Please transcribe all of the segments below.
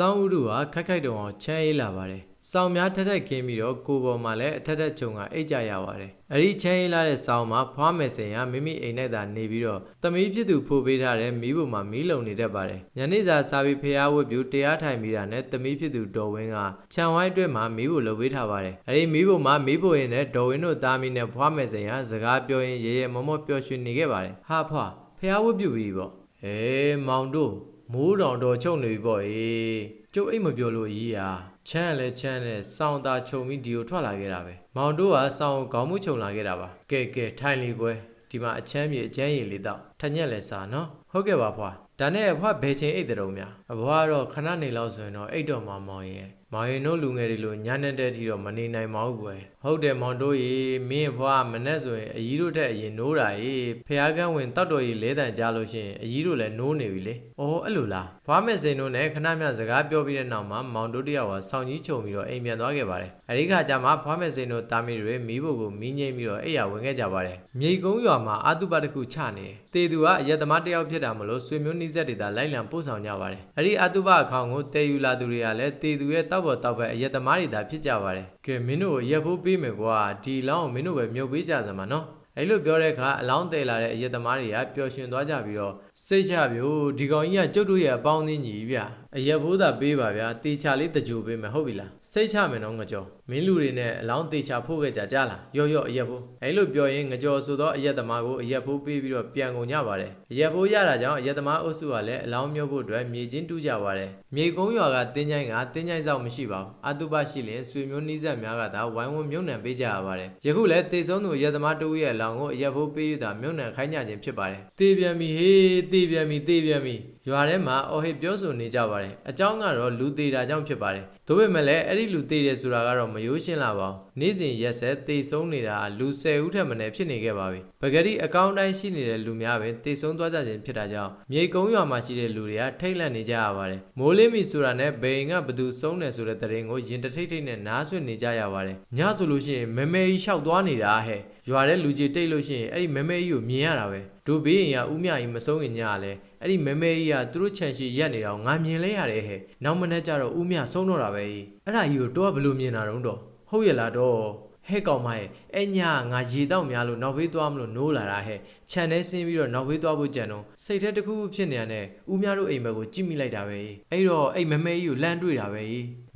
စောင်းဥရုဟာခက်ခိုက်တုံအောင်ချမ်းအေးလာပါတယ်။စောင်းများထက်ထက်ခင်းပြီးတော့ကိုယ်ပေါ်မှာလည်းအထက်ထက်ခြုံကအိတ်ကြရပါတယ်။အဲဒီချမ်းအေးလာတဲ့စောင်းမှာဖွားမယ်စင်ကမိမိအိမ်နဲ့သာနေပြီးတော့သမီးဖြစ်သူဖိုးပေးထားတဲ့မိဖို့မှာမီးလုံနေတတ်ပါတယ်။ညနေစာစားပြီးဖျားဝတ်ပြူတရားထိုင်ပြီးတာနဲ့သမီးဖြစ်သူဒေါ်ဝင်းကခြံဝိုင်းအတွက်မှာမီးဖို့လှုပ်ပေးထားပါတယ်။အဲဒီမီးဖို့မှာမီးဖို့ရင်နဲ့ဒေါ်ဝင်းတို့သားမီးနဲ့ဖွားမယ်စင်ကစကားပြောရင်းရဲရဲမောမောပျော်ရွှင်နေခဲ့ပါတယ်။ဟာဖွားဖျားဝတ်ပြူပြီပေါ့။အေးမောင်တို့ မိုးတောင်တော်ချုပ်နေပြီပေါ့အေးကျုပ်အိတ်မပြောလို့ကြီးอ่ะချမ်းလည်းချမ်းနဲ့စောင်းသားခြုံပြီးဒီကိုထွက်လာခဲ့တာပဲမောင်တို့ကစောင်းကိုခေါင်းမှုခြုံလာခဲ့တာပါကဲကဲထိုင်လီကွယ်ဒီမှာအချမ်းမြေအကျန်းရည်လေးတော့ထညက်လည်းစားနော်ဟုတ်ကဲ့ပါဖွာဒါနဲ့အဖွာဘယ်ချိန်အိတ်တုံးများအဘွားကတော့ခဏနေလောက်ဆိုရင်တော့အိတ်တော်မှာမောင်ရဲ့မောင်ရင်တို့လူငယ်တွေလိုညနေတဲ့အထိတော့မနေနိုင်ပါဘူးကွယ်ဟုတ်တယ်မောင်တို့ရေမင်းအဖွားမနဲ့ဆိုရင်အကြီးတို့တက်အရင်နိုးတာရေဖះကန်းဝင်တောက်တော်ကြီးလဲတန်ကြလို့ရှိရင်အကြီးတို့လည်းနိုးနေပြီလေ။အော်အဲ့လိုလား။ဖွားမဲ့စိန်တို့နဲ့ခဏမျှစကားပြောပြီးတဲ့နောက်မှာမောင်တို့တယောက်ကဆောင်းကြီးချုံပြီးတော့အိမ်ပြန်သွားခဲ့ပါတယ်။အဲဒီခါကျမှဖွားမဲ့စိန်တို့တာမီတွေမီးဖို့ကိုမီးငိမ့်ပြီးတော့အိယာဝင်ခဲ့ကြပါတယ်။မြေကုန်းရွာမှာအာတုပတစ်ခုချနေတယ်။တေသူကအရက်သမားတယောက်ဖြစ်တာမလို့ဆွေမျိုးနှိစက်တွေသာလိုက်လံပို့ဆောင်ကြပါတယ်။အဲဒီအာတုပအခေါင်ကိုတေယူလာသူတွေကလည်းတေသူရဲ့တောက်ပေါ်တောက်ပဲအရက်သမားတွေသာဖြစ်ကြပါတယ်။ကဲမင်းတို့ကိုရက်ဖို့ပေးမယ်ကွာဒီလောင်းကိုမင်းတို့ပဲမြုပ်ပေးကြစမ်းပါနော်။အဲ့လိုပြောတဲ့အခါအလောင်းတယ်လာတဲ့အရက်သမားတွေကပျော်ရွှင်သွားကြပြီးတော့စိတ်ချပြို့ဒီကောင်ကြီးကကျုပ်တို့ရဲ့အပေါင်းအသင်းကြီးဗျအရက်ဘိုးသာပေးပါဗျာတေချာလေးတကြိုပေးမယ်ဟုတ်ပြီလားစိတ်ချမယ်နော်ငကြောမင်းလူတွေနဲ့အလောင်းတေချာဖို့ခဲ့ကြကြလားရော့ရော့အရက်ဘိုးအဲ့လိုပြောရင်ငကြောဆိုတော့အရက်သမားကိုအရက်ဘိုးပေးပြီးတော့ပြန်ကုန်ကြပါတယ်အရက်ဘိုးရတာကြောင့်အရက်သမားအုပ်စုကလည်းအလောင်းမျိုးဖို့အတွက်မြေချင်းတူးကြပါတယ်မြေကုန်းရွာကတင်းချိုင်းကတင်းချိုင်းဆောင်မရှိပါဘူးအတုပရှိရင်ဆွေမျိုးနှီးဆက်များကသာဝိုင်းဝန်းမြုံနှံပေးကြရပါတယ်ယခုလည်းတေဆုံးသူအရက်သမားတူရဲ့အလောင်းကိုအရက်ဘိုးပေးရတာမြုံနှံခိုင်းကြခြင်းဖြစ်ပါတယ်တေပြန်ပြီဟေးတေပြန်ပြီတေပြန်ပြီ ရွာထဲမှာအော်ဟစ်ပြောဆိုနေကြပါတယ်အကြောင်းကတော့လူသေးတာကြောင့်ဖြစ်ပါတယ်ဒါပေမဲ့လည်းအဲ့ဒီလူသေးတယ်ဆိုတာကတော့မယိုးရှင်းလာပါဘူးနေ့စဉ်ရက်ဆက်တေဆုံးနေတာလူ10ဦးထက်မနည်းဖြစ်နေခဲ့ပါပြီပဂတိအကောင့်တိုင်းရှိနေတဲ့လူများပဲတေဆုံးသွားကြခြင်းဖြစ်တာကြောင့်မြေကုန်းရွာမှာရှိတဲ့လူတွေကထိတ်လန့်နေကြရပါတယ်မိုးလင်းပြီဆိုတာနဲ့ဘိန်ကဘသူဆုံးတယ်ဆိုတဲ့သတင်းကိုရင်တထိတ်ထိတ်နဲ့နားဆွနေကြရပါတယ်ညဆိုလို့ရှိရင်မမဲကြီးလျှောက်သွားနေတာဟဲ့ရွာတဲ့လူကြီးတိတ်လို့ရှိရင်အဲ့ဒီမမဲကြီးကိုမြင်ရတာပဲ တို့ဘေးရင်ကဥမြကြီးမဆုံးရင်ညကလည်းအဲ့ဒီမဲမဲကြီးကသူတို့ခြံရှိရက်နေတော့ငါမြင်လဲရတယ်ဟဲ့နောက်မနေ့ကျတော့ဥမြဆုံးတော့တာပဲအဲ့ဒါကြီးကိုတော့ဘယ်လိုမြင်တာတုံးတော့ဟုတ်ရလားတော့ ဟဲ့ကောင်မရဲ့အဲ့ညငါရေတောက်များလို့နောက်ဘေးသွားမလို့နိုးလာတာဟဲ့ခြံထဲဆင်းပြီးတော့နောက်ဘေးသွားဖို့ကြံတော့စိတ်ထဲတစ်ခုခုဖြစ်နေရတဲ့ဥမြတို့အိမ်ဘက်ကိုကြည့်မိလိုက်တာပဲအဲ့တော့အဲ့မမဲကြီးကိုလမ်းတွေ့တာပဲ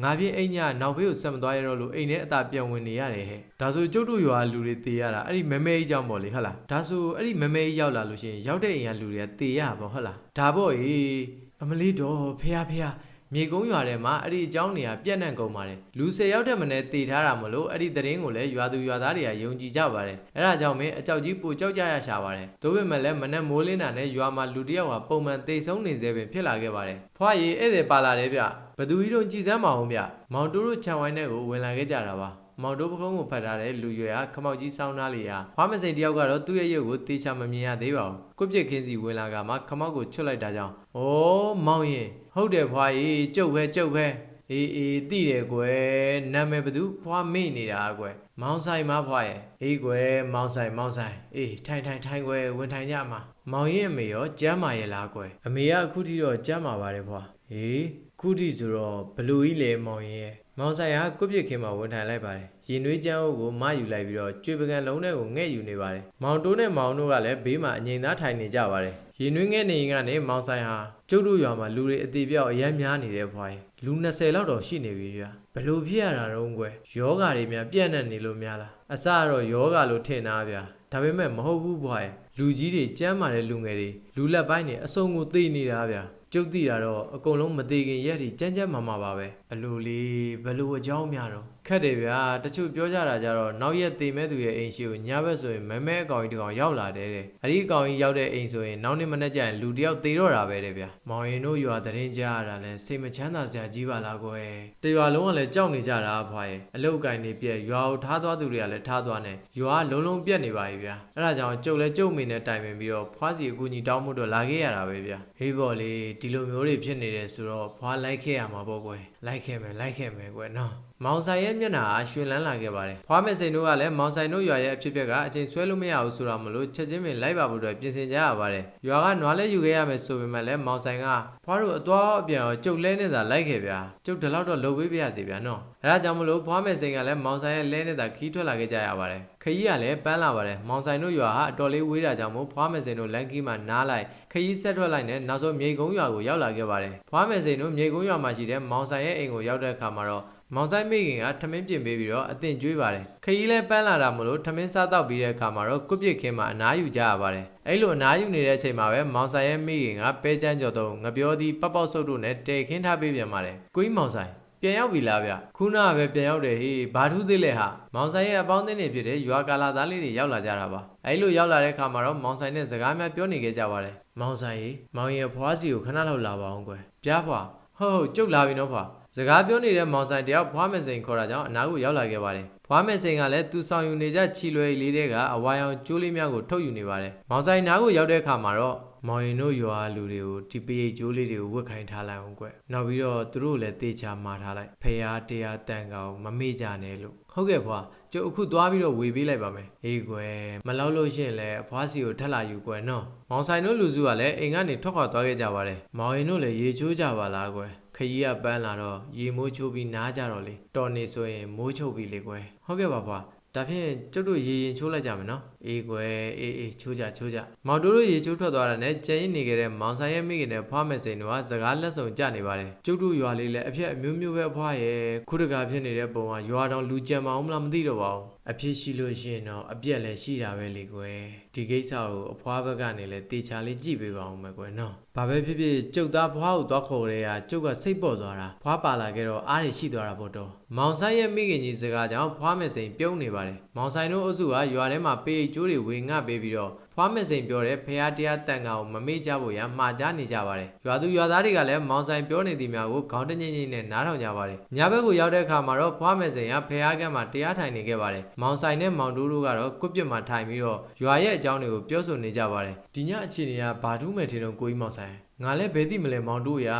ငါပြင်းအိမ်ညနောက်ဘေးကိုဆက်မသွားရတော့လို့အိမ်ထဲအသာပြန်ဝင်နေရတယ်ဟဲ့ဒါဆိုကျုပ်တို့ရွာလူတွေတေးရတာအဲ့ဒီမမဲကြီးကြောင့်ပေါ့လေဟုတ်လားဒါဆိုအဲ့ဒီမမဲကြီးရောက်လာလို့ရှိရင်ရောက်တဲ့အိမ်ကလူတွေကတေးရပါဟုတ်လားဒါပေါ့ဟေးအမလီတော့ဖះဖះ မြေကုန်းရွာထဲမှာအဲ့ဒီအကြောင်းနေရာပြက်နှံ့ကုန်ပါတယ်လူ၁၀ယောက်တက်မနဲ့တည်ထားတာမလို့အဲ့ဒီသတင်းကိုလည်းရွာသူရွာသားတွေကယုံကြည်ကြပါတယ်အဲ့ဒါကြောင့်မင်းအကြောက်ကြီးပူကြောက်ကြရရှာပါတယ်ဒါပေမဲ့လည်းမနဲ့မိုးလင်းတာနဲ့ရွာမှာလူတစ်ယောက်ကပုံမှန်တိတ်ဆုံးနေစေပင်ဖြစ်လာခဲ့ပါတယ်ဖွားရီဧည့်သည်ပါလာတယ်ဗျဘသူကြီးတို့ကြည်စမ်းမအောင်ဗျမောင်တူတို့ခြံဝိုင်းထဲကိုဝင်လာခဲ့ကြတာပါ မောင်တို့ပကုံးကိုဖတ်ထားတဲ့လူရွယ်ဟာခမောက်ကြီးစောင်းသားလေးဟာဖွားမစိန်တယောက်ကတော့သူ့ရဲ့ရုပ်ကိုတေချာမမြင်ရသေးပါဘူးကိုပြစ်ခင်းစီဝင်လာကမှခမောက်ကိုချွတ်လိုက်တာကြောင့်ဩမောင်ရင်ဟုတ်တယ်ဖွားကြီးကျုပ်ပဲကျုပ်ပဲအေးအေးတိတယ်ကွယ်နာမည်ဘသူဖွားမေ့နေတာကွယ်မောင်ဆိုင်မဖွားရဲ့အေးကွယ်မောင်ဆိုင်မောင်ဆိုင်အေးထိုင်ထိုင်ထိုင်ကွယ်ဝင်ထိုင်ကြမှာမောင်ရင်အမေရောကျမ်းမာရဲ့လားကွယ်အမေကအခုထိတော့ကျမ်းမာပါတယ်ဖွားဟေးခုထိဆိုတော့ဘလူကြီးလေမောင်ရင်ရဲ့ မောင်ဆိုင်ဟာကုတ်ပြစ်ခင်းမှာဝန်ထိုင်လိုက်ပါတယ်ရင်နွေးချမ်းအုပ်ကိုမယူလိုက်ပြီးတော့ကျွေပကံလုံးထဲကိုငဲ့ယူနေပါတယ်မောင်တိုးနဲ့မောင်တို့ကလည်းဘေးမှာအငိမ်သားထိုင်နေကြပါတယ်ရင်နွေးငဲ့နေရင်ကနေမောင်ဆိုင်ဟာကျုပ်တို့ရွာမှာလူတွေအသေးပြောက်အယမ်းများနေတဲ့ဖွားရင်လူ20လောက်တော့ရှိနေပြီဗျာဘလို့ဖြစ်ရတာတော့ကွယ်ယောဂါတွေများပြန့်နှံ့နေလို့များလားအစကတော့ယောဂါလို့ထင်တာဗျာဒါပေမဲ့မဟုတ်ဘူးဖွားရင်လူကြီးတွေကြမ်းမာတဲ့လူငယ်တွေလူလက်ပိုင်းတွေအစုံကိုသိနေတာဗျာ ကျုပ်သိတာတော့အကုန်လုံးမသေးခင်ရက်ထိကြမ်းကြမ်းမာမာပါပဲအလိုလေးဘလို့အကြောင်းများတော့ ခက်တယ်ဗျာတချို့ပြောကြတာကြတော့နောက်ရက်သေမဲ့သူရဲ့အိမ်ရှိကိုညဘက်ဆိုရင်မဲမဲအကောင်ကြီးတစ်ကောင်ရောက်လာတယ်တဲ့အဲ့ဒီအကောင်ကြီးရောက်တဲ့အိမ်ဆိုရင်နောက်နေ့မနေ့ကျရင်လူတစ်ယောက်သေတော့တာပဲတဲ့ဗျာမောင်ရင်တို့ရွာသတင်းကြားရတာလဲစိတ်မချမ်းသာစရာကြီးပါလားကွယ်တရွာလုံးကလည်းကြောက်နေကြတာဖွာရဲ့အလုတ်ကိုင်းနေပြက်ရွာကိုထားသွားသူတွေကလည်းထားသွားနေရွာကလုံးလုံးပြက်နေပါပြီဗျာအဲ့ဒါကြောင့်ကျုပ်လည်းကျုပ်မိနဲ့တိုင်ပင်ပြီးတော့ဖွားစီအကူကြီးတောင်းမှုတော့လာခဲ့ရတာပဲဗျာဟေးပေါ့လေဒီလိုမျိုးတွေဖြစ်နေတယ်ဆိုတော့ဖွာလိုက်ခဲ့ရမှာပေါ့ကွယ် လိုက်ခဲ့မယ်လိုက်ခဲ့မယ်ကွယ်နော်မောင်ဆိုင်ရဲ့မျက်နှာကရွှင်လန်းလာခဲ့ပါတယ်ဖွားမယ်စိန်တို့ကလည်းမောင်ဆိုင်တို့ရွာရဲ့အဖြစ်အပျက်ကအချိန်ဆွဲလို့မရဘူးဆိုတာမလို့ချက်ချင်းပင်လိုက်ပါဖို့အတွက်ပြင်ဆင်ကြရပါတယ်ရွာကနွားလဲယူခဲ့ရမယ်ဆိုပေမဲ့လည်းမောင်ဆိုင်ကဖွားတို့အသွားအပြန်ရောကျုပ်လဲနေတာလိုက်ခဲ့ဗျာကျုပ်ဒီလောက်တော့လှုပ်ပေးပြရစီဗျာနော် အဲဒါကြောင့်မလို့ဖွားမယ်စိန်ကလည်းမောင်ဆိုင်ရဲ့လဲနေတာခီးထွက်လာခဲ့ကြရပါတယ်ခရီးကလည်းပန်းလာပါတယ်မောင်ဆိုင်တို့ရွာဟာအတော်လေးဝေးတာကြောင့်မို့ဖွားမယ်စိန်တို့လန်ကီးမှာနားလိုက်ခရီးဆက်ထွက်လိုက်နဲ့နောက်ဆုံးမြိတ်ကုန်းရွာကိုရောက်လာခဲ့ပါတယ်ဖွားမယ်စိန်တို့မြိတ်ကုန်းရွာမှာရှိတဲ့မောင်ဆိုင်ရဲ့အိမ်ကိုရောက်တဲ့အခါမှာတော့မောင်ဆိုင်မိခင်ကထမင်းပြင်ပေးပြီးတော့အသင်ကျွေးပါတယ်ခရီးလဲပန်းလာတာမလို့ထမင်းစားတော့ပြီးတဲ့အခါမှာတော့ကုပစ်ခင်းမှာအနားယူကြရပါတယ်အဲ့လိုအနားယူနေတဲ့အချိန်မှာပဲမောင်ဆိုင်ရဲ့မိခင်ကပဲချမ်းကြော်တော့ငပြောသည်ပပောက်ဆုပ်တို့နဲ့တဲခင်းထားပေးပြန်ပါတယ်ကိုကြီးမောင်ဆိုင် ပြန်ရောက်ပြီလားဗျခုနကပဲပြန်ရောက်တယ်ဟေးဘာထူးသေးလဲဟာမောင်ဆိုင်ရဲ့အပေါင်းအသင်းတွေဖြစ်တဲ့ရွာကာလာသားလေးတွေရောက်လာကြတာပါအဲ့လိုရောက်လာတဲ့အခါမှာတော့မောင်ဆိုင်နဲ့စကားများပြောနေခဲ့ကြပါတယ်မောင်ဆိုင်ရေမောင်ရဲ့ဖွားစီကိုခဏလောက်လာပါအောင်ကွယ်ပြားဖွာဟုတ်ဟုတ်ကျုပ်လာပြီနော်ဖွာစကားပြောနေတဲ့မောင်ဆိုင်တယောက်ဖွားမယ်စိန်ခေါ်တာကြောင့်အနားကိုရောက်လာခဲ့ပါတယ်ဖွားမယ်စိန်ကလည်းသူဆောင်ယူနေကြချီလွယ်လေးတွေကအဝါရောင်ကျိုးလေးများကိုထုတ်ယူနေပါတယ်မောင်ဆိုင်နားကိုရောက်တဲ့အခါမှာတော့ မောင်ရင်တို့ရွာလူတွေကိုဒီပရိတ်ကျိုးလေးတွေကိုဝတ်ခိုင်းထားလိုက်အောင်ကွနောက်ပြီးတော့သူတို့လည်းတေချာမှာထားလိုက်ဖရာတရားတန်ကောင်မမေ့ကြနဲ့လို့ဟုတ်ကဲ့ဖွာကျုပ်အခုသွားပြီးတော့ဝေပေးလိုက်ပါမယ်အေးကွယ်မလောက်လို့ရှိရင်လည်းအဖွားစီကိုထက်လာယူကွယ်နော်မောင်ဆိုင်တို့လူစုကလည်းအိမ်ကနေထွက်ခွာသွားခဲ့ကြပါတယ်မောင်ရင်တို့လည်းရေချိုးကြပါလားကွယ်ခကြီးကပန်းလာတော့ရေမိုးချိုးပြီးနားကြတော့လေတော်နေဆိုရင်မိုးချုပ်ပြီလေကွယ်ဟုတ်ကဲ့ပါဖွာ ဒါဖြင့်ကျုပ်တို့ရေရင်ချိုးလိုက်ကြမယ်နော်အေးကွယ်အေးအေးချိုးကြချိုးကြမောင်တို့တို့ရေချိုးထွက်သွားတာနဲ့ကျန်ရင်နေခဲ့တဲ့မောင်ဆိုင်ရဲ့မိခင်နဲ့ဖွားမယ်စိန်တို့ကစကားလက်ဆောင်ကြနေပါတယ်ကျုပ်တို့ရွာလေးလည်းအဖြစ်အမျိုးမျိုးပဲအဖွားရဲ့ခုတကာဖြစ်နေတဲ့ပုံကရွာတော်လူကြံမအောင်မလားမသိတော့ပါဘူး အဖြစ်ရှိလို့ရှိရင်တော့အပြက်လည်းရှိတာပဲလေကွယ်ဒီကိစ္စကိုအဖွားဘက်ကနေလည်းတေချာလေးကြည့်ပေးပါအောင်မယ်ကွယ်နော်ဘာပဲဖြစ်ဖြစ်ကျုပ်သားဖွားကိုသွားခေါ်တဲ့ကကျုပ်ကစိတ်ပေါ်သွားတာဖွားပါလာခဲ့တော့အားရရှိသွားတာပေါ့တော့မောင်ဆိုင်ရဲ့မိခင်ကြီးစကားကြောင့်ဖွားမယ်စိန်ပြုံးနေပါတယ်မောင်ဆိုင်တို့အုပ်စုကရွာထဲမှာပေအိတ်ကျိုးတွေဝေငှပေးပြီးတော့ ဖွားမယ်စိန်ပြောတဲ့ဖះတရားတန်ခါကိုမမေ့ကြဖို့ရမှားကြားနေကြပါတယ်ရွာသူရွာသားတွေကလည်းမောင်ဆိုင်ပြောနေသည်များကိုခေါင်းတငိမ့်ငိမ့်နဲ့နားထောင်ကြပါတယ်ညဘက်ကိုရောက်တဲ့အခါမှာတော့ဖွားမယ်စိန်ကဖះကမှာတရားထိုင်နေခဲ့ပါတယ်မောင်ဆိုင်နဲ့မောင်တိုးတို့ကတော့ကွပ်ပြစ်မှာထိုင်ပြီးတော့ရွာရဲ့အကြောင်းတွေကိုပြောဆိုနေကြပါတယ်ဒီညအခြေအနေကဘာထူးမဲ့ထင်တော့ကိုကြီးမောင်ဆိုင်ငါလည်းဘယ်သိမလဲမောင်တို့ရာ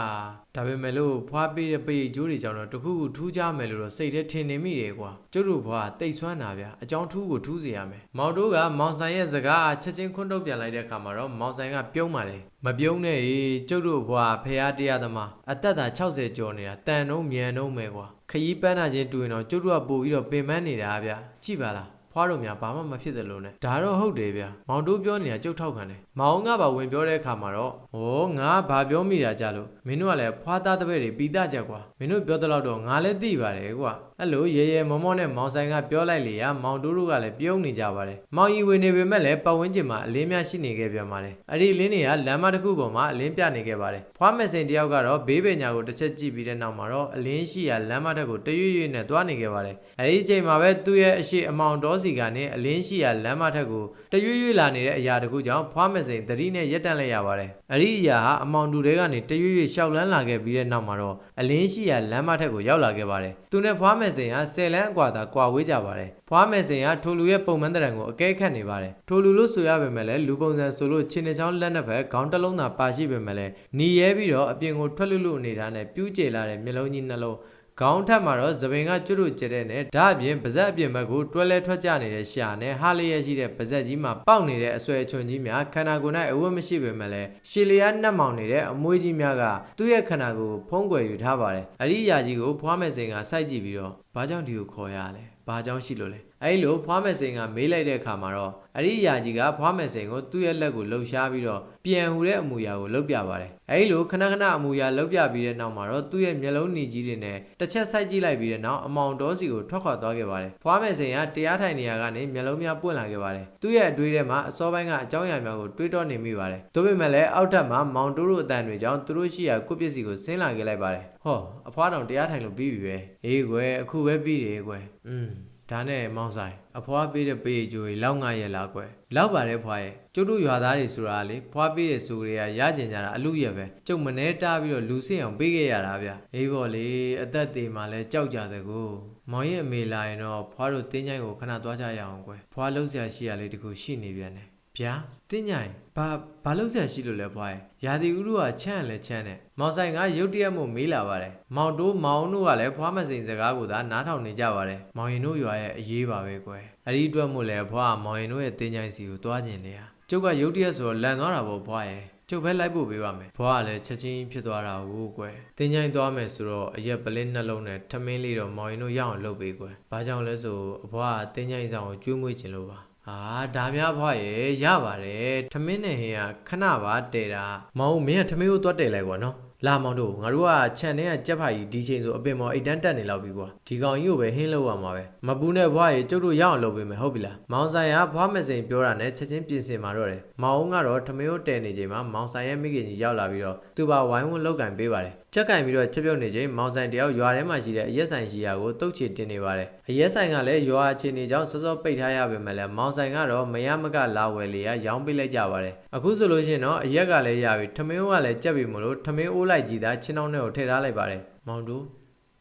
ဒါပေမဲ့လို့ဖွားပေးတဲ့ပေကျိုးတွေကြောင့်တော့တခုခုထူးကြမယ်လို့တော့စိတ်ထဲထင်နေမိတယ်ကွာကျုပ်တို့ဘွားတိတ်ဆွမ်းတာဗျာအကြောင်းထူးကိုထူးစေရမယ်မောင်တို့ကမောင်ဆိုင်ရဲ့စကားအားချက်ချင်းခွန်းထုတ်ပြန်လိုက်တဲ့အခါမှာတော့မောင်ဆိုင်ကပြုံးပါတယ်မပြုံးနဲ့အေးကျုပ်တို့ဘွားဖះတရားသမားအသက်သာ60ကျော်နေတာတန်တော့မြန်တော့မယ်ကွာခရီးပန်းတာချင်းတူရင်တော့ကျုပ်တို့ကပို့ပြီးတော့ပင်ပန်းနေတာဗျာကြည့်ပါလား ဖွားတို့များဘာမှမဖြစ်တယ်လို့နဲ့ဒါတော့ဟုတ်တယ်ဗျာမောင်တို့ပြောနေတာကြုတ်ထောက်ခံတယ်မောင်ကပါဝင်ပြောတဲ့အခါမှာတော့ဩငါဘာပြောမိတာကြလို့မင်းတို့ကလည်းဖွားသားတပည့်တွေပြီးသားကြကွာမင်းတို့ပြောတဲ့လောက်တော့ငါလည်းသိပါတယ်ကွာ အဲ့လိုရေရေမောမောနဲ့မောင်ဆိုင်ကပြောလိုက်လေရမောင်တို့တို့ကလည်းပြုံးနေကြပါတယ်မောင်ကြီးဝင်နေပေမဲ့လည်းပတ်ဝန်းကျင်မှာအလင်းများရှိနေခဲ့ပြန်ပါတယ်အဲ့ဒီအလင်းတွေကလမ်းမတစ်ခုပေါ်မှာအလင်းပြနေခဲ့ပါတယ်ဖွားမစင်တယောက်ကတော့ဘေးပညာကိုတစ်ချက်ကြည့်ပြီးတဲ့နောက်မှာတော့အလင်းရှိရာလမ်းမတစ်ခုတရွရွနဲ့သွားနေခဲ့ပါတယ်အဲ့ဒီအချိန်မှာပဲသူ့ရဲ့အရှိအမောင်တော်စီကနေအလင်းရှိရာလမ်းမထက်ကိုတရွရွလာနေတဲ့အရာတစ်ခုကြောင့်ဖွားမစင်သတိနဲ့ရက်တန့်လိုက်ရပါတယ်အဲ့ဒီအရာဟာအမောင်တူတွေကနေတရွရွရှောက်လန်းလာခဲ့ပြီးတဲ့နောက်မှာတော့အလင်းရှိရာလမ်းမထက်ကိုရောက်လာခဲ့ပါတယ်သူနဲ့ဖွားမစင်ဟာဆယ်လန်းအကွာသာကွာဝေးကြပါတယ်ဖွားမစင်ဟာထိုလူရဲ့ပုံမှန်တရံကိုအကဲခတ်နေပါတယ်ထိုလူလို့ဆိုရပေမဲ့လည်းလူပုံစံဆိုလို့ချင်းနှချောင်းလက်နှစ်ဖက်ခေါင်းတစ်လုံးသာပါရှိပေမဲ့လည်းหนีရဲပြီးတော့အပြင်ကိုထွက်လွတ်လွတ်နေတာနဲ့ပြူးကျလာတဲ့မျက်လုံးကြီးနှလုံး ခေါင်းထက်မှာတော့သပင်ကကျွတ်တို့ကျတဲ့နဲ့ဓာအပြင်ပါဇက်အပြင်ဘက်ကိုတွဲလဲထွက်ကြနေတဲ့ရှာနဲ့ဟာလျက်ရှိတဲ့ပါဇက်ကြီးမှာပေါက်နေတဲ့အဆွဲအချွန်ကြီးများခန္ဓာကိုယ်၌အဝတ်မရှိပေမဲ့လည်းရှည်လျားနှက်မောင်နေတဲ့အမွှေးကြီးများကသူ့ရဲ့ခန္ဓာကိုယ်ဖုံးကွယ်ယူထားပါတယ်။အရိယာကြီးကိုဖွားမဲ့စိန်ကစိုက်ကြည့်ပြီးတော့ဘာကြောင့်ဒီကိုခေါ်ရလဲ။ဘာကြောင့်ရှိလို့လဲ။ အဲဒီလိုဖွားမစိန်ကမေးလိုက်တဲ့အခါမှာတော့အရိယာကြီးကဖွားမစိန်ကိုသူ့ရဲ့လက်ကိုလှုပ်ရှားပြီးတော့ပြန်ဟူတဲ့အမူအရာကိုလှုပ်ပြပါတယ်အဲဒီလိုခဏခဏအမူအရာလှုပ်ပြပြီးတဲ့နောက်မှာတော့သူ့ရဲ့မျက်လုံးနီကြီးတွေနဲ့တစ်ချက်ဆိုက်ကြည့်လိုက်ပြီးတဲ့နောက်အမောင်တော်စီကိုထွက်ခွာသွားခဲ့ပါတယ်ဖွားမစိန်ကတရားထိုင်နေရကနေမျက်လုံးများပွင့်လာခဲ့ပါတယ်သူ့ရဲ့အတွေးထဲမှာအစောပိုင်းကအကြောင်းအရာများကိုတွေးတောနေမိပါတယ်ဒါပေမဲ့လည်းအောက်ထပ်မှာမောင်တိုးတို့အတန်တွေကြောင့်သူတို့ရှိရာကုပစ္စည်းကိုဆင်းလာခဲ့လိုက်ပါတယ်ဟောအဖွားတော်တရားထိုင်လို့ပြီးပြီပဲအေးကွယ်အခုပဲပြီးတယ်ကွယ်อืม ဒါနဲ့မောင်ဆိုင်အဖွားပေးတဲ့ပေးကြိုးကြီးလောက်ငါရဲ့လားကွယ်လောက်ပါတယ်ဖွားရဲ့ကျုပ်တို့ရွာသားတွေဆိုတာလေဖွားပေးတဲ့ဆိုကြရရကျင်ကြတာအလူရဲ့ပဲကျုပ်မနေတားပြီးတော့လူစင်အောင်ပေးခဲ့ရတာဗျအေးပေါ့လေအသက်သေးမှလည်းကြောက်ကြတဲ့ကိုမောင်ရဲ့အမေလာရင်တော့ဖွားတို့တင်းချိုင်းကိုခဏသွားကြရအောင်ကွယ်ဖွားလုံးဆရာရှိရလေးတခုရှိနေပြန်တယ် ဗျာတင်းကြိုင်ဘာဘာလို့ဆရာရှိလို့လဲဖွားရဲ့ရာသီဥတုကချမ်းရလဲချမ်းတယ်မောင်ဆိုင်ကရုတ်တရက်မို့မေးလာပါတယ်မောင်တိုးမောင်တို့ကလည်းဖွားမစိန်စကားကိုသာနားထောင်နေကြပါတယ်မောင်ရင်တို့ရွာရဲ့အရေးပါပဲကွယ်အဲ့ဒီအတွက်မို့လဲဖွားကမောင်ရင်တို့ရဲ့တင်းကြိုင်စီကိုတွားကျင်နေတာကျုပ်ကရုတ်တရက်ဆိုတော့လန်သွားတာပေါ့ဖွားရဲ့ကျုပ်ပဲလိုက်ဖို့ပေးပါမယ်ဖွားကလည်းချက်ချင်းဖြစ်သွားတာကိုကွယ်တင်းကြိုင်သွားမယ်ဆိုတော့အရက်ပလင်းနှလုံးနဲ့ထမင်းလေးတော့မောင်ရင်တို့ရအောင်လုပ်ပေးကွယ်ဘာကြောင့်လဲဆိုအဖွားကတင်းကြိုင်ဆောင်ကိုကျွေးမွေးခြင်းလို့ပါ အာဒါများဖွားရေရပါတယ်ထမင်းနဲ့ဟင်းကခဏပါတဲတာမောင်မင်းကထမင်းကိုသွားတဲလိုက်ကွာနော်လာမောင်တို့ငါတို့ကခြံထဲကကြက်ဖာကြီးဒီချိန်ဆိုအပင်မော်အိတ်တန်းတက်နေလောက်ပြီကွာဒီကောင်ကြီးကိုပဲဟင်းလောက်ရမှာပဲမပူနဲ့ဖွားရေကျုပ်တို့ရအောင်လုပ်ပေးမယ်ဟုတ်ပြီလားမောင်ဆိုင်ကဖွားမစင်ပြောတာနဲ့ချက်ချင်းပြင်ဆင်มาတော့တယ်မောင်ကတော့ထမင်းကိုတဲနေချိန်မှာမောင်ဆိုင်ရဲ့မိခင်ကြီးရောက်လာပြီးတော့သူပါဝိုင်းဝန်းလောက်ကင်ပေးပါတယ် ကြက်ကင်ပြီးတော့ချက်ပြုတ်နေချိန်မောင်ဆိုင်တယောက်ရွာထဲမှာရှိတဲ့အရက်ဆိုင်ရှိရာကိုတုတ်ချေတင်နေပါတယ်အရက်ဆိုင်ကလည်းရွာအခြေအနေကြောင့်စောစောပိတ်ထားရပေမဲ့လည်းမောင်ဆိုင်ကတော့မရမကလာဝယ်လေရရောင်းပေးလိုက်ကြပါတယ်အခုဆိုလို့ရှိရင်တော့အရက်ကလည်းရပြီထမင်းကလည်းကြက်ပြီမလို့ထမင်းအိုးလိုက်ကြည့်တာချင်းအောင်နဲ့ကိုထည့်ထားလိုက်ပါတယ်မောင်တို့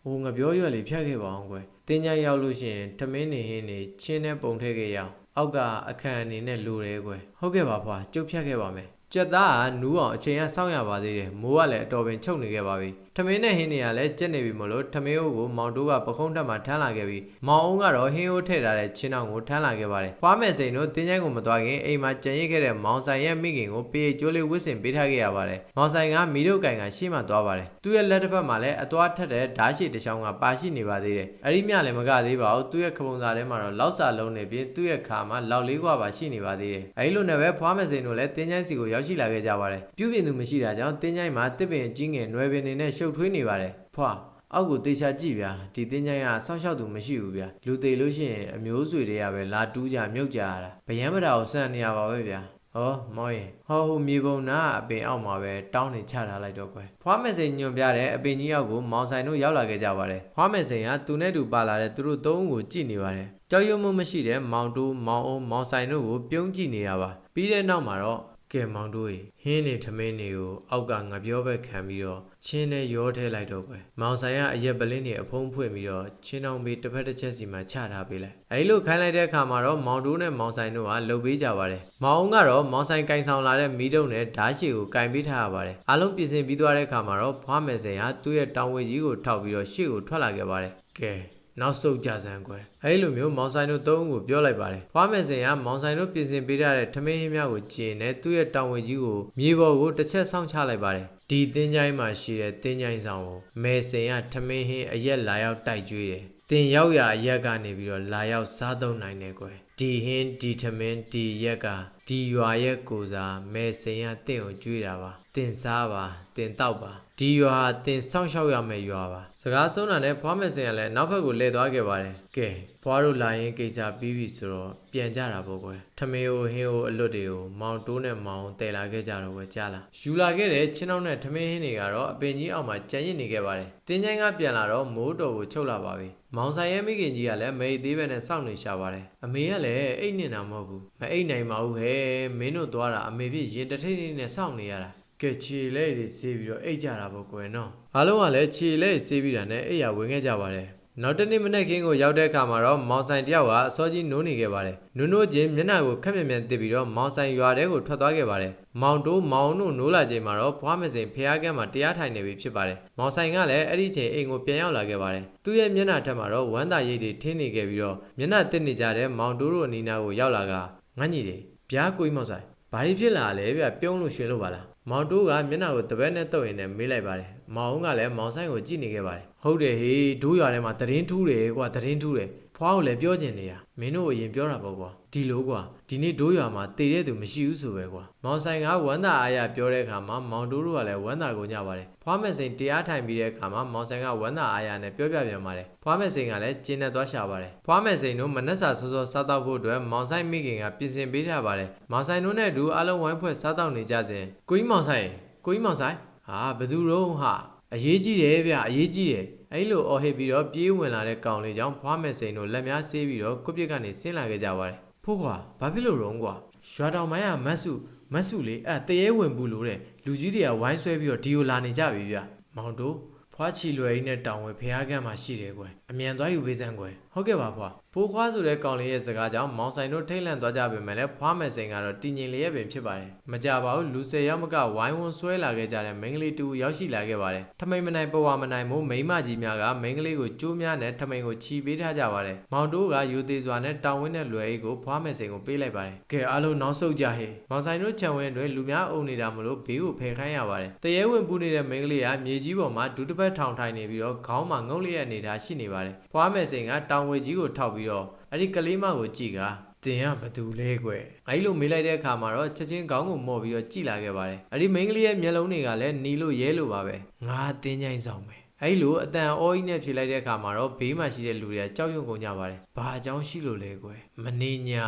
ဟိုငပြောရွက်လေးဖြတ်ခဲ့ပါအောင်ကွယ်တင်းကြိုင်ရောက်လို့ရှိရင်ထမင်းနေဟင်းနေချင်းနဲ့ပုံထည့်ခဲ့ရအောင်အောက်ကအခန့်အနေနဲ့လူတယ်ကွယ်ဟုတ်ကဲ့ပါဖွာကျုပ်ဖြတ်ခဲ့ပါမယ် ကြက်သားကနူးအောင်အချိန်ကစောင့်ရပါသေးတယ်မိုးကလည်းအတော်ပင်ချုပ်နေခဲ့ပါပြီထမင်းနဲ့ဟင်းတွေကလည်းကျက်နေပြီမလို့ထမင်းအိုးကိုမောင်တိုးကပခုံးထက်မှထမ်းလာခဲ့ပြီးမောင်အုံးကတော့ဟင်းအိုးထည့်ထားတဲ့ချင်းအောင်ကိုထမ်းလာခဲ့ပါတယ်။ဖွားမဲ့စိန်တို့တင်းကျိုင်းကိုမသွားခင်အိမ်မှာကြံရိတ်ခဲ့တဲ့မောင်ဆိုင်ရဲ့မိခင်ကိုပေးကျိုးလေးဝစ်စင်ပေးထားခဲ့ရပါတယ်။မောင်ဆိုင်ကမီးတို့ကန်ကရှေ့မှသွားပါတယ်။သူ့ရဲ့လက်တစ်ဖက်မှာလည်းအသွားထက်တဲ့ဓားရှိတစ်ချောင်းကပါရှိနေပါသေးတယ်။အရိမြလည်းမကသေးပါဘူး။သူ့ရဲ့ခပုံစာထဲမှာတော့လောက်စာလုံးနဲ့ပြင်သူ့ရဲ့ခါမှာလောက်လေးခွာပါရှိနေပါသေးတယ်။အဲဒီလိုနဲ့ပဲဖွားမဲ့စိန်တို့လည်းတင်းကျိုင်းစီကိုရောက်ရှိလာခဲ့ကြပါတယ်။ပြုပြင်သူမရှိတာကြောင့်တင်းကျိုင်းမှာတစ်ပင်အကြီးငယ်နွယ်ပင်တွေနဲ့ရှုပ်ထွေးနေပါတယ်ဖွာအောက်ကိုတေချာကြည့်ဗျာဒီတင်းချိုင်းကစောင့်ရှောက်သူမရှိဘူးဗျာလူသေးလို့ရှိရင်အမျိုးဆွေတွေကပဲလာတူးကြမြုပ်ကြရတာဗယံပဒါကိုစန့်နေရပါပဲဗျာဟောမောင်ရင်ဟောဟိုမြေပုံနာအပင်အောက်မှာပဲတောင်းနေချထားလိုက်တော့ကွယ်ဖွားမက်စိန်ညွန်ပြတဲ့အပင်ကြီးရောက်ကိုမောင်ဆိုင်တို့ရောက်လာခဲ့ကြပါတယ်ဖွားမက်စိန်ကသူနဲ့တူပါလာတဲ့သူတို့သုံးဦးကိုကြည့်နေပါတယ်ကြောက်ရွံ့မှုမရှိတဲ့မောင်တူမောင်အောင်မောင်ဆိုင်တို့ကိုပြုံးကြည့်နေရပါပြီးတဲ့နောက်မှာတော့ ကဲမောင်တို့ရေဟင်းနေထမင်းတွေကိုအောက်ကငပြောဘက်ခံပြီးတော့ချင်းနဲ့ရောထဲလိုက်တော့ကွယ်မောင်ဆိုင်ကအရက်ပလင်းတွေအဖုံးဖွင့်ပြီးတော့ချင်းအောင်ပေးတစ်ဖက်တစ်ချက်စီမှာချထားပေးလိုက်အဲဒီလိုခိုင်းလိုက်တဲ့အခါမှာတော့မောင်တိုးနဲ့မောင်ဆိုင်တို့ကလှုပ်ပေးကြပါတယ်မောင်အောင်ကတော့မောင်ဆိုင်ကင်ဆောင်လာတဲ့မီးတုံနဲ့ဓာတ်ရှည်ကိုကင်ပေးထားရပါတယ်အားလုံးပြင်ဆင်ပြီးသွားတဲ့အခါမှာတော့ဖွားမယ်စင်ကသူ့ရဲ့တောင်ဝေကြီးကိုထောက်ပြီးတော့ရှေ့ကိုထွက်လာခဲ့ပါတယ်ကဲ နောက်ဆုတ်ကြစမ်းကွယ်အဲဒီလိုမျိုးမောင်ဆိုင်တို့သုံးဦးကိုပြောလိုက်ပါတယ်ဖွားမယ်စင်ကမောင်ဆိုင်တို့ပြင်ဆင်ပေးထားတဲ့ထမင်းဟင်းများကိုကျင်နဲ့သူ့ရဲ့တောင်ဝေကြီးကိုမြေပေါ်ကိုတစ်ချက်ဆောင်းချလိုက်ပါတယ်ဒီတင်းချိုင်းမှာရှိတဲ့တင်းချိုင်းဆောင်ကိုမယ်စင်ကထမင်းဟင်းအရက်လာရောက်တိုက်ကျွေးတယ်တင်ရောက်ရာအရက်ကနေပြီးတော့လာရောက်စားသုံးနိုင်တယ်ကွယ်ဒီဟင်းဒီထမင်းဒီရက်ကဒီရွာရဲ့ကိုစားမယ်စင်ကတင့်ကိုကျွေးတာပါတင်စားပါတင်တောက်ပါဒီရွာတင်စောင့်ရှောက်ရမယ့်ရွာပါစကားဆုံးတာနဲ့ဖွားမယ်စင်ကလည်းနောက်ဘက်ကိုလှည့်သွားခဲ့ပါတယ်ကဲဖွားတို့လာရင်ကိစ္စပြီးပြီဆိုတော့ပြန်ကြတာပေါ့ကွယ်ထမေကိုဟင်းကိုအလွတ်တွေကိုမောင်တိုးနဲ့မောင်တည်လာခဲ့ကြတော့ပဲကြားလာယူလာခဲ့တဲ့ချင်းအောင်နဲ့ထမင်းဟင်းတွေကတော့အပင်ကြီးအောက်မှာကြံ့ရစ်နေခဲ့ပါတယ်တင်းချိုင်းကပြန်လာတော့မိုးတော်ကိုချုပ်လာပါပြီမောင်ဆိုင်ရဲ့မိခင်ကြီးကလည်းမေသေးပဲနဲ့စောင့်နေရှာပါတယ်အမေကလည်းအိတ်နေတာမဟုတ်ဘူးမအိတ်နိုင်ပါဘူးဟဲ့မင်းတို့သွားတာအမေပြည့်ရင်တထိတ်ထိတ်နဲ့စောင့်နေရတာ ကဲခြေလဲတွေဆေးပြီးတော့အိတ်ကြတာပေါ့ကွယ်နော်အားလုံးကလည်းခြေလဲဆေးပြီးတာနဲ့အိတ်ရဝင်ခဲ့ကြပါတယ်နောက်တနေ့မနေ့ခင်းကိုရောက်တဲ့အခါမှာတော့မောင်ဆိုင်တယောက်ကအစောကြီးနိုးနေခဲ့ပါတယ်နုံနိုးချင်းမျက်နှာကိုခက်မြန်မြန်တစ်ပြီးတော့မောင်ဆိုင်ရွာထဲကိုထွက်သွားခဲ့ပါတယ်မောင်တိုးမောင်တို့နိုးလာချိန်မှာတော့ဘွားမစင်ဖျားကန်းမှာတရားထိုင်နေပြီဖြစ်ပါတယ်မောင်ဆိုင်ကလည်းအဲ့ဒီချိန်အိမ်ကိုပြန်ရောက်လာခဲ့ပါတယ်သူ့ရဲ့မျက်နှာထက်မှာတော့ဝမ်းသာရိတ်တွေထင်းနေခဲ့ပြီးတော့မျက်နှာတစ်နေကြတဲ့မောင်တိုးတို့အနီးနားကိုရောက်လာကငန်းကြီးတွေဗျားကိုကြီးမောင်ဆိုင်ဘာတွေဖြစ်လာလဲဗျပြုံးလို့ရှင်လို့ပါလား မောင်တိုးကမျက်နှာကိုတပည့်နဲ့တုပ်ရင်လည်းမေးလိုက်ပါတယ်။မောင်ဦးကလည်းမောင်ဆိုင်ကိုကြည့်နေခဲ့ပါတယ်။ဟုတ်တယ်ဟေးဒိုးရွာထဲမှာတရင်ထူးတယ်ကွာတရင်ထူးတယ်။ဖွားကိုလည်းပြောချင်နေရ။မင်းတို့အရင်ပြောတာပေါ့ကွာ။ ဒီလိုကွာဒီနေ့ဒိုးရွာမှာတည်တဲ့သူမရှိဘူးဆိုပဲကွာ။မောင်ဆိုင်ကဝမ်းသာအားရပြောတဲ့အခါမှာမောင်တိုးတို့ကလည်းဝမ်းသာကုန်ကြပါတယ်။ဖွားမဲ့စိန်တရားထိုင်ပြီးတဲ့အခါမှာမောင်ဆိုင်ကဝမ်းသာအားရနဲ့ပြောပြပြန်ပါတယ်။ဖွားမဲ့စိန်ကလည်းကျင်းနဲ့သွားရှာပါတယ်။ဖွားမဲ့စိန်တို့မနှက်စာစောစောစားတော့ဖို့အတွက်မောင်ဆိုင်မိခင်ကပြင်ဆင်ပေးထားပါတယ်။မောင်ဆိုင်တို့နဲ့အတူအားလုံးဝိုင်းဖွဲ့စားတော့နေကြစဉ်ကိုကြီးမောင်ဆိုင်ကိုကြီးမောင်ဆိုင်ဟာဘယ်သူတော့ဟာအရေးကြီးတယ်ဗျအရေးကြီးတယ်အဲ့လိုအော်ဟစ်ပြီးတော့ပြေးဝင်လာတဲ့ကောင်လေးကြောင့်ဖွားမဲ့စိန်တို့လက်များဆေးပြီးတော့ကုပစ်ကနေဆင်းလာခဲ့ကြပါတယ် ဖို့ကွာဘာဖြစ်လို့တော့ကွာရွာတော်မိုင်းကမတ်စုမတ်စုလေးအဲတရေဝင်ဘူးလို့တဲ့လူကြီးတွေကဝိုင်းဆွဲပြီးတော့ဒီကိုလာနေကြပြီဗျမောင်တို့ဖွားချီလွယ်ကြီးနဲ့တောင်ဝဲဖះကန်းမှာရှိတယ်ကွယ် အမြန်သွားယူပေးစမ်းကွယ်ဟုတ်ကဲ့ပါဖွာဖိုးခွားဆိုတဲ့ကောင်လေးရဲ့စကားကြောင့်မောင်ဆိုင်တို့ထိတ်လန့်သွားကြပေမဲ့လည်းဖွားမယ်စိန်ကတော့တည်ငြိမ်လျက်ပင်ဖြစ်ပါတယ်မကြပါဘူးလူ၁၀ယောက်မကဝိုင်းဝန်းဆွဲလာခဲ့ကြတဲ့မိန်းကလေးတူရောက်ရှိလာခဲ့ပါတယ်ထမိန်မနိုင်ပဝါမနိုင်မို့မိန်းမကြီးများကမိန်းကလေးကိုကြိုးများနဲ့ထမိန်ကိုချီပေးထားကြပါတယ်မောင်တို့ကယူသေးစွာနဲ့တောင်ဝင်းတဲ့လွယ်အိတ်ကိုဖွားမယ်စိန်ကိုပေးလိုက်ပါတယ်ကဲအားလုံးနောက်ဆုတ်ကြဟေးမောင်ဆိုင်တို့ခြံဝင်းတွင်လူများအုံနေတာမလို့ဘေးကိုဖယ်ခိုင်းရပါတယ်တရဲဝင်ပူနေတဲ့မိန်းကလေးကမြေကြီးပေါ်မှာဒူးတစ်ပတ်ထောင်ထိုင်နေပြီးတော့ခေါင်းမှာငုံလျက်နေတာရှိနေပါတယ်ဖွားမယ်စိန်ကတောင်ဝေကြီးကိုထောက်ပြီးတော့အဲ့ဒီကလေးမကိုကြည့်ကတင်ရဘသူလဲကွယ်အဲ့လိုမေးလိုက်တဲ့အခါမှာတော့ချက်ချင်းခေါင်းကိုမော့ပြီးတော့ကြည့်လာခဲ့ပါတယ်အဲ့ဒီမိန်းကလေးရဲ့မျက်လုံးတွေကလည်းနီလို့ရဲလို့ပါပဲငါတင်းချိုင်းဆောင်မယ်အဲ့လိုအတန်အောကြီးနဲ့ဖြေလိုက်တဲ့အခါမှာတော့ဘေးမှာရှိတဲ့လူတွေကကြောက်ရွံ့ကုန်ကြပါတယ်ဘာအကြောင်းရှိလို့လဲကွယ်မနေညာ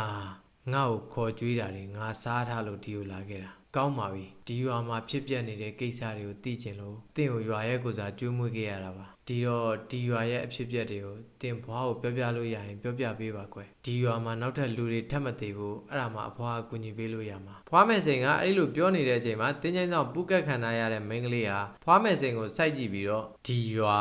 ငါ့ကိုခေါ်ကြွေးတာတွေငါစားထားလို့ဒီကိုလာခဲ့တာ ကောင်းပါပြီဒီရွာမှာဖြစ်ပျက်နေတဲ့ကိစ္စတွေကိုသိချင်လို့တင့်ကိုရွာရဲ့ကိုစားကျွေးမွေးခဲ့ရတာပါဒီတော့ဒီရွာရဲ့အဖြစ်ပျက်တွေကိုတင်ဘွားကိုပြောပြလို့ရရင်ပြောပြပေးပါကွယ်ဒီရွာမှာနောက်ထပ်လူတွေထပ်မသေးဘူးအဲ့ဒါမှအဘွားကကူညီပေးလို့ရမှာဖွားမယ်စိန်ကအဲ့လိုပြောနေတဲ့အချိန်မှာတင်းချိုင်းဆောင်ပူကက်ခံထားရတဲ့မိန်းကလေးဟာဖွားမယ်စိန်ကိုစိုက်ကြည့်ပြီးတော့ဒီရွာ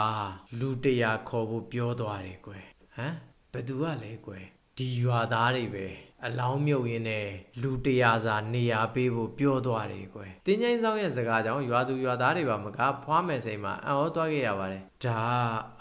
လူတရာခေါ်ဖို့ပြောသွားတယ်ကွယ်ဟမ်ဘယ်သူကလဲကွယ်ဒီရွာသားတွေပဲ အလောင်းမြုပ်ရင်းနဲ့လူတရာစာနေရာပေးဖို့ပြောသွားတယ်ကွယ်တင်းချိုင်းဆောင်ရဲ့စကားကြောင့်ရွာသူရွာသားတွေပါမကဖွားမယ်စိန်မှာအံ့ဩသွားခဲ့ရပါတယ်ဒါ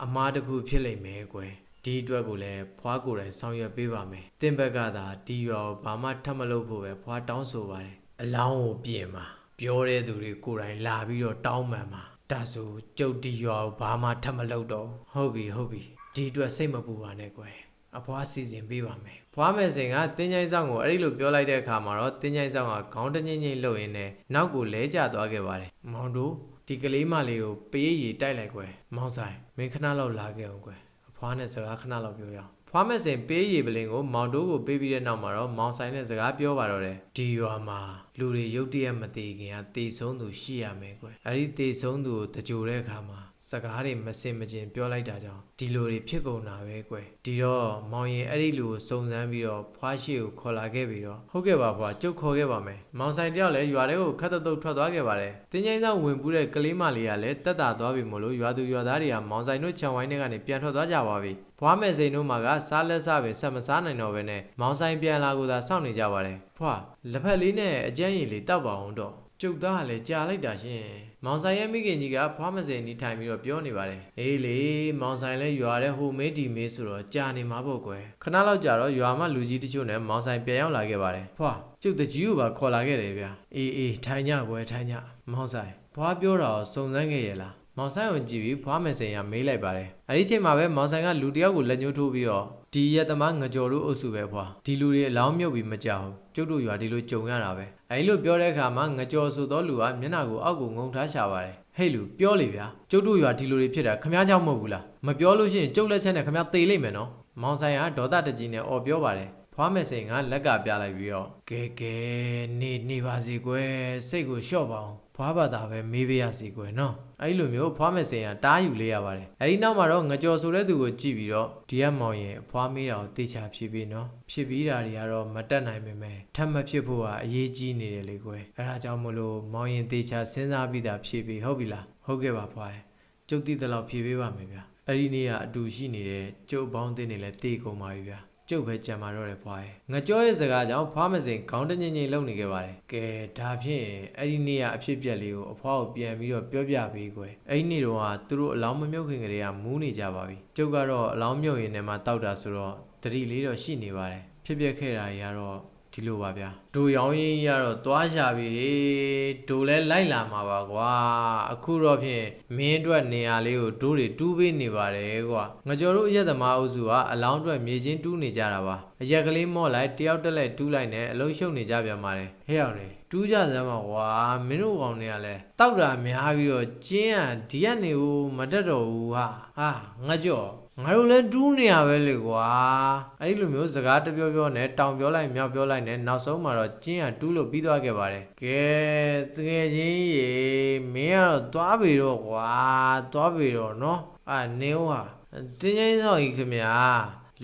အမားတစ်ခုဖြစ်လိမ့်မယ်ကွယ်ဒီအတွက်ကိုလည်းဖွားကိုယ်တိုင်ဆောင်ရွက်ပေးပါမယ်တင်းဘက်ကသာဒီရွာကိုဘာမှထပ်မလုပ်ဖို့ပဲဖွားတောင်းဆိုပါတယ်အလောင်းကိုပြင်ပါပြောတဲ့သူတွေကိုယ်တိုင်လာပြီးတော့တောင်းပန်ပါဒါဆိုကျုပ်ဒီရွာကိုဘာမှထပ်မလုပ်တော့ဘူးဟုတ်ပြီဟုတ်ပြီဒီအတွက်စိတ်မပူပါနဲ့ကွယ်အဖွားစီစဉ်ပေးပါမယ်။ ဖွားမယ်စင်ကတင်းချိုင်းဆောင်ကိုအဲ့ဒီလိုပြောလိုက်တဲ့အခါမှာတော့တင်းချိုင်းဆောင်ကခေါင်းတငိမ့်ငိမ့်လှုပ်ရင်းနဲ့နောက်ကိုလဲကျသွားခဲ့ပါတယ်။မောင်တို့ဒီကလေးမလေးကိုပေးရည်တိုက်လိုက်ကွယ်။မောင်ဆိုင်မင်းခဏလောက်လာခဲ့အောင်ကွယ်။အဖွားနဲ့စကားခဏလောက်ပြောရအောင်။ဖွားမယ်စင်ပေးရည်ပလင်ကိုမောင်တို့ကိုပေးပြီးတဲ့နောက်မှာတော့မောင်ဆိုင်နဲ့စကားပြောပါတော့တယ်။ဒီရွာမှာလူတွေရုတ်တရက်မသေးခင်ကတေဆုံးသူရှိရမယ်ကွယ်။အဲ့ဒီတေဆုံးသူကိုတကြိုတဲ့အခါမှာ စကားတွေမစင်မကျင်ပြောလိုက်တာကြောင့်ဒီလိုတွေဖြစ်ကုန်တာပဲကွယ်ဒီတော့မောင်ရင်အဲ့ဒီလူကိုစုံစမ်းပြီးတော့ဖွားရှိကိုခေါ်လာခဲ့ပြီးတော့ဟုတ်ကဲ့ပါဖွားကျုပ်ခေါ်ခဲ့ပါမယ်မောင်ဆိုင်တယောက်လည်းရွာထဲကိုခတ်တုတ်တုတ်ထွက်သွားခဲ့ပါတယ်တင်းချင်းဆောင်ဝင်ပူးတဲ့ကလေးမလေးကလည်းတက်တာသွားပြီမို့လို့ရွာသူရွာသားတွေကမောင်ဆိုင်တို့ခြံဝိုင်းထဲကနေပြန်ထွက်သွားကြပါပြီဖွားမယ်စိန်တို့မှာကစားလက်စားပင်ဆက်မစားနိုင်တော့ဘဲနဲ့မောင်ဆိုင်ပြန်လာကိုသာစောင့်နေကြပါတယ်ဖွားလက်ဖက်လေးနဲ့အကျန်းရည်လေးတောက်ပါအောင်တော့ကျုပ်သားကလည်းကြာလိုက်တာရှင်။ မောင်ဆိုင်ရဲ့မိခင်ကြီးကဖွားမစင်နေထိုင်ပြီးတော့ပြောနေပါတယ်။အေးလေမောင်ဆိုင်လည်းရွာတဲ့ဟိုမေးဒီမေးဆိုတော့ကြာနေမှာပေါ့ကွယ်။ခဏလောက်ကြာတော့ရွာမှလူကြီးတချို့နဲ့မောင်ဆိုင်ပြန်ရောက်လာခဲ့ပါတယ်။ဖွာကျုပ်တကြီးကိုပါခေါ်လာခဲ့တယ်ဗျာ။အေးအေးထိုင်ကြကွယ်ထိုင်ကြ။မောင်ဆိုင်ဖွာပြောတာကိုစုံစမ်းခဲ့ရဲ့လား။ မောင်ဆိုင်ကိုကြည့်ပြီးဖွားမယ်စင်ရမေးလိုက်ပါတယ်။အဲဒီချိန်မှာပဲမောင်ဆိုင်ကလူတယောက်ကိုလက်ညှိုးထိုးပြီးတော့ဒီရက်သမားငကြော်တို့အုပ်စုပဲဖွာဒီလူတွေအလောင်းမြုပ်ပြီးမကြောက်ဘူးကျုပ်တို့ရွာဒီလိုကြုံရတာပဲအဲဒီလိုပြောတဲ့အခါမှာငကြော်ဆိုသောလူကမျက်နှာကိုအောက်ကိုငုံထားရှာပါတယ်ဟေ့လူပြောလေဗျာကျုပ်တို့ရွာဒီလိုတွေဖြစ်တာခမားကြောင့်မဟုတ်ဘူးလားမပြောလို့ရှိရင်ကျုပ်လက်ချက်နဲ့ခမားသေလိမ့်မယ်နော်မောင်ဆိုင်ကဒေါသတကြီးနဲ့អော်ပြောပါတယ်ဖွားမယ်စိန်ကလက်ကပြလိုက်ပြီးတော့ကဲကဲနေနေပါစီကွယ်စိတ်ကိုလျှော့ပါအောင် ဖွားပါတာပဲမေးပေးရစီကွယ်နော်အဲ့လိုမျိုးဖွားမယ်စိန်ကတားယူလေးရပါတယ်အဲ့ဒီနောက်မှာတော့ငကြော်ဆိုတဲ့သူကိုကြည့်ပြီးတော့ဒီကမောင်ရင်ဖွားမေးတာကိုတေချာဖြေပြီးနော်ဖြေပြီးတာတွေကတော့မတက်နိုင်ပေမဲ့ထပ်မဖြစ်ဖို့ကအရေးကြီးနေတယ်လေကွယ်အဲ့ဒါကြောင့်မလို့မောင်ရင်တေချာစဉ်းစားပြီးတာဖြေပြီးဟုတ်ပြီလားဟုတ်ကဲ့ပါဖွားရဲ့ကျုပ်တိတဲ့လောက်ဖြေပေးပါမယ်ဗျာအဲ့ဒီနေ့ကအတူရှိနေတဲ့ကျုပ်ပေါင်းတင်နေလဲတေကုန်ပါပြီဗျာ ကျုပ်ပဲကြံမာတော့တယ်ဖွားရဲ့ငကြောရဲ့စကားကြောင့်ဖွားမစင်ခေါင်းတငိမ့်ငိမ့်လုံနေခဲ့ပါတယ်ကဲဒါဖြင့်အဲ့ဒီနေ့ကအဖြစ်ပြက်လေးကိုအဖွားကိုပြန်ပြီးတော့ပြောပြပေးကွယ်အဲ့ဒီနေ့တော့ကသူတို့အလောင်းမမြုပ်ခင်ကလေးကမူးနေကြပါပြီကျုပ်ကတော့အလောင်းမြုပ်ရင်လည်းမှတောက်တာဆိုတော့တတိလေးတော့ရှိနေပါတယ်ဖြစ်ပျက်ခဲ့တာကြီးကတော့ ဒီလိုပါဗျာဒိုရောင်းရင်းကြီးကတော့သွားရှာပြီဒိုလဲလိုက်လာမှာပါကွာအခုတော့ဖြင့်မင်းအတွက်နေရာလေးကိုဒိုးတွေတူးပေးနေပါတယ်ကွာငါကျော်တို့အရက်သမားအုပ်စုကအလောင်းအတွက်မြေချင်းတူးနေကြတာပါအရက်ကလေးမော့လိုက်တယောက်တက်လက်တူးလိုက်နဲ့အလုံးရှုပ်နေကြပြန်ပါတယ်ဟဲ့အောင်လေတူးကြစမ်းပါကွာမင်းတို့ကောင်တွေကလည်းတောက်တာများပြီးတော့ကျင်းอ่ะဒီကနေဟိုမတက်တော့ဘူးဟာဟာငါကျော် ငါတို့လည်းတူးနေရပဲလေကွာအဲ့ဒီလိုမျိုးစကားတပြောပြောနဲ့တောင်ပြောလိုက်မြောက်ပြောလိုက်နဲ့နောက်ဆုံးမှာတော့ကျင်းอ่ะတူးလို့ပြီးသွားခဲ့ပါတယ်ကဲတကယ်ချင်းရေမင်းကတော့သွားပြီတော့ကွာသွားပြီတော့နော်အာနေဦးဟာတင်းချင်းဆောင်ကြီးခင်ဗျာ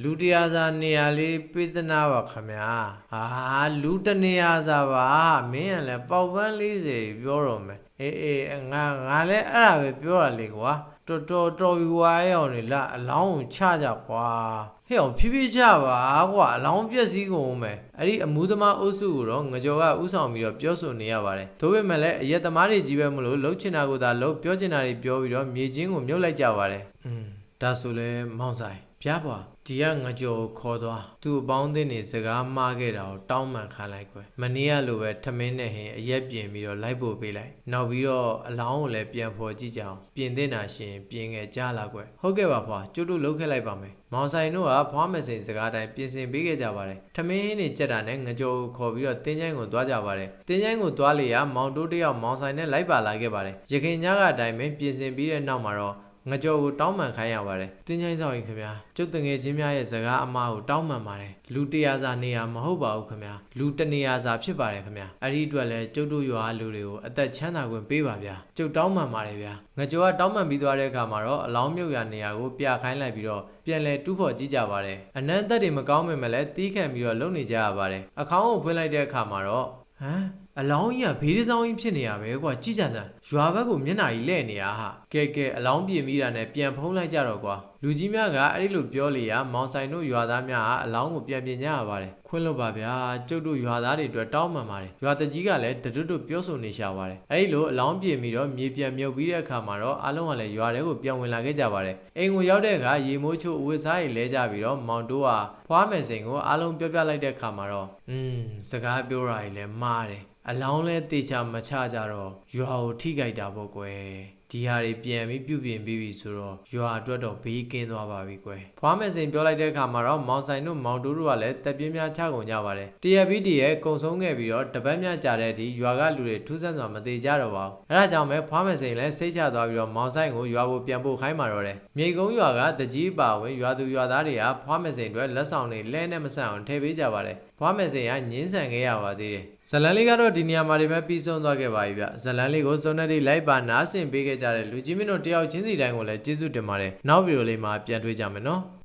လူတရားစာနေရာလေးပေးသနာပါခမညာဟာလူတနေရာစာပါမင်းကလည်းပေါက်ပန်း40ပြောတော့မယ်အေးအေးငါငါလည်းအဲ့ဒါပဲပြောရလေကွာ တော်တော်တော်ပြီကွာအဲ့အောင်လေလာအလောင်းကိုချကြကွာဟဲ့အောင်ဖြည်းဖြည်းချပါကွာအလောင်းပြက်စီးကုန်မယ်အဲ့ဒီအမှုသမားအုပ်စုကိုတော့ငကြော်ကဥဆောင်ပြီးတော့ပြောဆိုနေရပါတယ်ဒါပေမဲ့လည်းအရက်သမားတွေကြီးပဲမလို့လှုပ်ချင်တာကိုသာလှုပ်ပြောချင်တာတွေပြောပြီးတော့မြေချင်းကိုမြုပ်လိုက်ကြပါတယ်อืมဒါဆိုလဲမောင်ဆိုင် ပြားပွားဒီကငကြော်ကိုခေါ်သွားသူ့အပေါင်းအသင်းတွေစကားမှားခဲ့တာကိုတောင်းပန်ခံလိုက်ကွယ်မနေ့ကလိုပဲထမင်းနဲ့ဟင်အရက်ပြင်ပြီးတော့လိုက်ပို့ပေးလိုက်နောက်ပြီးတော့အလောင်းကိုလည်းပြန်ဖော်ကြည့်ကြအောင်ပြင်သင့်တာရှင်ပြင်ခဲ့ကြလာကွယ်ဟုတ်ကဲ့ပါဖွာကျွတ်တို့လုပ်ခဲ့လိုက်ပါမယ်မောင်ဆိုင်တို့ကဖွားမစင်စကားတိုင်းပြင်ဆင်ပေးခဲ့ကြပါတယ်ထမင်းဟင်းတွေကြက်တာနဲ့ငကြော်ကိုခေါ်ပြီးတော့တင်းချိုင်းကိုသွားကြပါတယ်တင်းချိုင်းကိုသွားလေရမောင်တိုးတယောက်မောင်ဆိုင်နဲ့လိုက်ပါလာခဲ့ပါတယ်ရခင်ညကအတိုင်းပဲပြင်ဆင်ပြီးတဲ့နောက်မှာတော့ ငကြော်ကိုတောင်းပန်ခိုင်းရပါတယ်။တင်းချိုင်းဆောင်ရင်ခင်ဗျာကျုပ်တငယ်ချင်းများရဲ့စကားအမားကိုတောင်းပန်ပါတယ်။လူတရားစာနေရာမဟုတ်ပါဘူးခင်ဗျာ။လူတနေရာစာဖြစ်ပါတယ်ခင်ဗျာ။အဲ့ဒီအတွက်လဲကျုပ်တို့ရွာလူတွေကိုအသက်ချမ်းသာခွင့်ပေးပါဗျာ။ကျုပ်တောင်းပန်ပါတယ်ဗျာ။ငကြော်ကတောင်းပန်ပြီးသွားတဲ့အခါမှာတော့အလောင်းမြုပ်ရနေရာကိုပြခိုင်းလိုက်ပြီးတော့ပြန်လဲတူးဖော်ကြည့်ကြပါတယ်။အနန္တတွေမကောင်းပေမဲ့လည်းတီးခံပြီးတော့လုံနေကြရပါတယ်။အခေါင်းကိုဖွင့်လိုက်တဲ့အခါမှာတော့ဟမ် အလောင်းကြီးကဘေးတစ်စောင်းကြီးဖြစ်နေရပဲကွာကြည့်ကြစမ်းရွာဘက်ကိုမျက်နှာကြီးလဲ့နေရဟာကဲကဲအလောင်းပြင်ပြီးတာနဲ့ပြန်ဖုံးလိုက်ကြတော့ကွာလူကြီးများကအဲ့ဒီလိုပြောလေရမောင်ဆိုင်တို့ရွာသားများကအလောင်းကိုပြန်ပြင်ကြရပါတယ်ခွင့်လို့ပါဗျာကျုပ်တို့ရွာသားတွေအတွက်တောင်းပန်ပါတယ်ရွာတကြီးကလည်းတတွတ်တွတ်ပြောဆိုနေရှာပါတယ်အဲ့ဒီလိုအလောင်းပြင်ပြီးတော့မြေပြန်မြုပ်ပြီးတဲ့အခါမှာတော့အားလုံးကလည်းရွာထဲကိုပြန်ဝင်လာခဲ့ကြပါတယ်အိမ်ကိုရောက်တဲ့အခါရေမိုးချိုးအဝတ်စားတွေလဲကြပြီးတော့မောင်တို့ကဖွားမယ်စိန်ကိုအားလုံးပြောပြလိုက်တဲ့အခါမှာတော့อืมစကားပြောတာကြီးလည်းမှားတယ်အလောင်းလဲတေချာမချကြတော့ရွာကိုထိကြိုက်တာပေါ့ကွယ်ဒီဟာတွေပြန်ပြီးပြုပြင်ပြီးပြီဆိုတော့ရွာအတွက်တော့ဘေးကင်းသွားပါပြီကွယ်ဖွားမယ်စင်ပြောလိုက်တဲ့အခါမှာတော့မောင်ဆိုင်တို့မောင်တိုးတို့ကလည်းတက်ပြင်းများချကုန်ကြပါတယ်တရပီးတရဲ့ကုံဆုံးခဲ့ပြီးတော့တပတ်များကြာတဲ့အထိရွာကလူတွေထူးဆန်းစွာမသေးကြတော့ပါဘူးအဲဒါကြောင့်ပဲဖွားမယ်စင်လည်းစိတ်ချသွားပြီးတော့မောင်ဆိုင်ကိုရွာကိုပြန်ပို့ခိုင်းมาတော့တယ်မြေကုန်းရွာကတကြီးပါဝင်ရွာသူရွာသားတွေကဖွားမယ်စင်အတွက်လက်ဆောင်တွေလဲနဲ့မဆန့်အောင်ထည့်ပေးကြပါတယ် ဖွားမယ်စင်ကငင်းဆန်ခဲ့ရပါသေးတယ်ဇလန်လေးကတော့ဒီနေရာမှာဒီမဲ့ပြီးဆုံးသွားခဲ့ပါပြီဗျဇလန်လေးကိုစုံနဲ့ဒီလိုက်ပါနားဆင်ပေးခဲ့ကြတဲ့လူကြီးမင်းတို့တယောက်ချင်းစီတိုင်းကိုလည်းကျေးဇူးတင်ပါတယ်နောက်ဗီဒီယိုလေးမှာပြန်တွေ့ကြမယ်နော်